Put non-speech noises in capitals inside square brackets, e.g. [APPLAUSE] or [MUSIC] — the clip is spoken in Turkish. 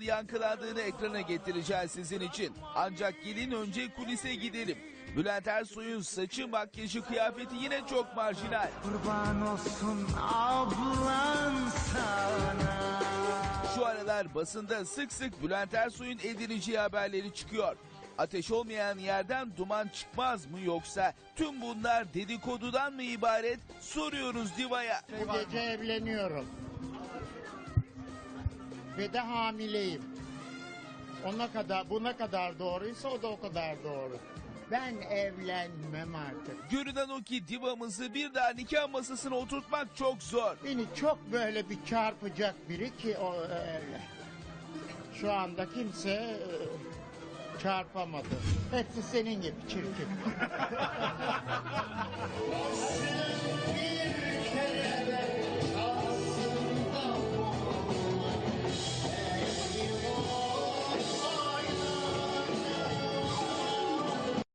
yankılandığını ekrana getireceğiz sizin için. Ancak gelin önce kulise gidelim. Bülent Ersoy'un saçı, makyajı, kıyafeti yine çok marjinal. Kurban olsun ablan sana. Şu aralar basında sık sık Bülent Ersoy'un edileceği haberleri çıkıyor. Ateş olmayan yerden duman çıkmaz mı yoksa tüm bunlar dedikodudan mı ibaret soruyoruz Diva'ya. Bu gece evleniyorum. Ve de hamileyim. Ona kadar, bu ne kadar doğruysa o da o kadar doğru. Ben evlenmem artık. Görünen o ki divamızı bir daha nikah masasına oturtmak çok zor. Beni çok böyle bir çarpacak biri ki o öyle. Şu anda kimse e, çarpamadı. Hepsi senin gibi çirkin. [LAUGHS]